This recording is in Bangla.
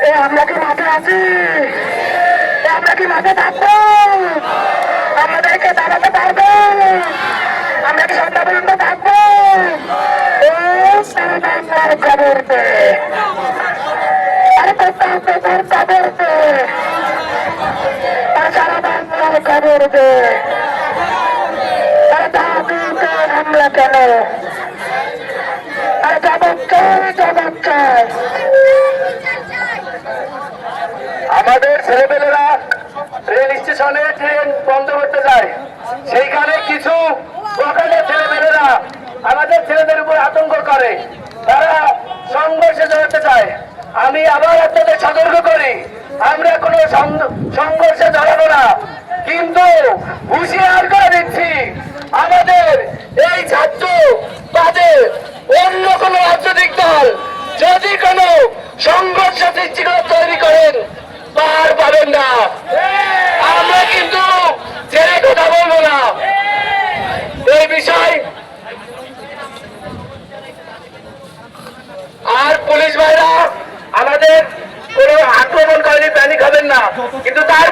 এ, আমরা কি মাঠে আছি? আমরা কি মাঠে থাকব? আমাদেরকে দাঁড়াতে পারবে? আমরা কি সন্ধ্যা পর্যন্ত থাকব খবর আরে কোথাও খবর দাবিতে হামলা কেন? আমাদের ছেলেপেলেরা রেল স্টেশনে ট্রেন বন্ধ করতে যায়। সেইখানে কিছু ওখানে ছেলেপেলেরা আমাদের ছেলেদের উপর আতঙ্ক করে। তারা সংঘর্ষে জড়াতে চায়। আমি আবার আপনাদের সতর্ক করি। আমরা কোনো সংঘর্ষে জড়াবো না। কিন্তু হুঁশিয়ার করে দিচ্ছি, আমাদের এই ছাত্র বাদে অন্য কোনো রাজনৈতিক দল যদি কোনো সংঘর্ষ সৃষ্টি করে তৈরি করেন, পার পাবেন না। আমরা কিন্তু ছেড়ে কথা বলব না। এই বিষয় আর পুলিশ ভাইরা আমাদের কোনো আক্রমণ করেনি প্যানিক হবেন না। কিন্তু তার